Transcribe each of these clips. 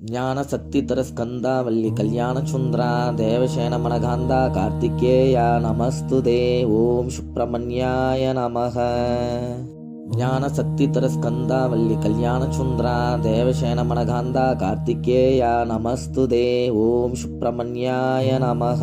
ಜ್ಞಾನ ಸತ್ತಿತರ ಸ್ಕಂದಾವಲ್ಲಿ ಕಲ್ಯಾಣ ಚುಂದ್ರ ದೇವಶೇನ ಮನಗಾಂಧ ಕಾರ್ತಿಕೇಯ ನಮಸ್ತುದೇ ಓಂ ಸುಬ್ರಹ್ಮಣ್ಯಾಯ ನಮಃ ಜ್ಞಾನ ಸತ್ತಿತರ ಸ್ಕಂದಾವಲ್ಲಿ ಕಲ್ಯಾಣ ಚುಂದ್ರ ದೇವಶೇನ ಮನಗಾಂಧ ಕಾರ್ತಿಕೇಯ ನಮಸ್ತುದೇ ಓಂ ಸುಬ್ರಹ್ಮಣ್ಯಾಯ ನಮಃ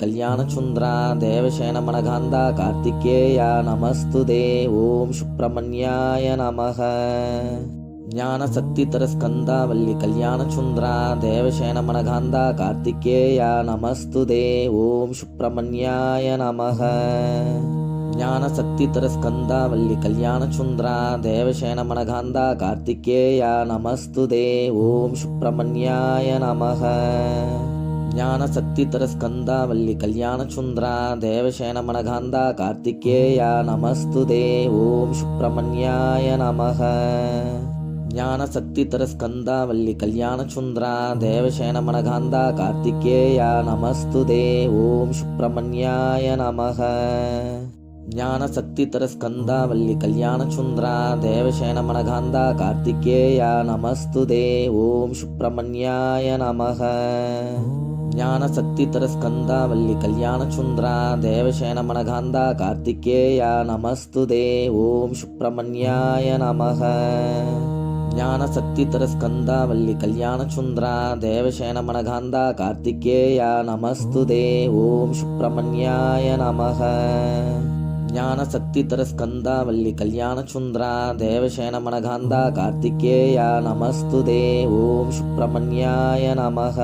கல்யாணசுந்தரா தேவசேனமனகாந்தா கார்த்திகேயா நமஸ்துதே ஓம் சுப்பிரமணியாய நமக ஞானசக்திதரஸ்கந்தாவல்லி கல்யாணசுந்தரா தேவசேனமனகாந்தா கார்த்திகேயா நமஸ்துதே ஓம் சுப்பிரமணியாய நமக. ஞானசக்திதரஸ்கந்தாவல்லி கல்யாணசுந்தரா தேவசேனமனகாந்தா கார்த்திகேயா நமஸ்துதே ஓம் சுப்பிரமணியாய நமக. ஞானசக்திதரஸ்கந்தாவல்லி கல்யாணசுந்தரா தேவசேனமனகாந்தா கார்த்திகேயா நமஸ்துதே ஓம் சுப்பிரமணியாய நமக ஞானசக்திதரஸ்கந்தாவல்லி கல்யாணசுந்தரா தேவசேனமனகாந்தா கார்த்திகேயா நமஸ்துதே ஓம் சுப்பிரமணியாய நமக. ஞானசக்திதரஸ்கந்தாவல்லி கல்யாணசுந்தரா தேவசேனமனகாந்தா கார்த்திகேயா நமஸ்துதே ஸ்கந்தா வள்ளி கல்யாண ஞானசக்திதரஸ்கந்தாவல்லி தேவசேன மனகாந்தா கார்த்திகேயா நமஸ்துதே ஓம் சுப்பிரமணியாய நமக ஞான சக்திதர ஸ்கந்தா வள்ளி கல்யாண ஞானசக்திதரஸ்கந்தாவல்லி தேவசேன மனகாந்தா கார்த்திகேயா நமஸ்துதே ஓம் சுப்பிரமணியாய நமக ஞான சக்தி தர ஸ்கந்தா வள்ளி கல்யாண ஞானசக்திதரஸ்கந்தாவல்லி தேவசேன மனகாந்தா கார்த்திகேயா நமஸ்துதே ஓம் சுப்பிரமணியாய நமக ஞானசக்திதரஸ்கந்தாவல்லி தேவசேன மனகாந்தா கார்த்திகேயா நமஸ்துதே ஓம் சுப்பிரமணியாய நமக. ஞானசக்திதரஸ்கந்தாவல்லி தேவசேன மனகாந்தா கார்த்திகேயா நமஸ்துதே ஓம் சுப்பிரமணியாய நமக. ஞான சக்திதர ஸ்கந்தா வள்ளி கல்யாண ஞானசக்திதரஸ்கந்தாவல்லி தேவசேன மனகாந்தா கார்த்திகேயா நமஸ்துதே ஓம் சுப்பிரமணியாய நமக.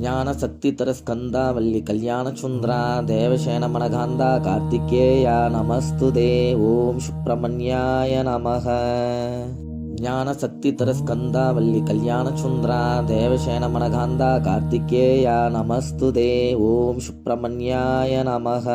ஞானசக்திதரஸ்கந்தாவல்லி கல்யாணசுந்தரா தேவசேனமனகாந்தா கார்த்திகேயா நமஸ்துதே ஓம் சுப்பிரமணியாய நமக. ஞானசக்திதரஸ்கந்தாவல்லி கல்யாணசுந்தரா தேவசேனமனகாந்தா கார்த்திகேயா நமஸ்துதே ஓம் சுப்பிரமணியாய நமக ஞானசக்திதரஸ்கந்தாவல்லி கல்யாணசுந்தரா தேவசேனமனகாந்தா கார்த்திகேயா நமஸ்துதே ஓம் சுப்பிரமணியாய நமக.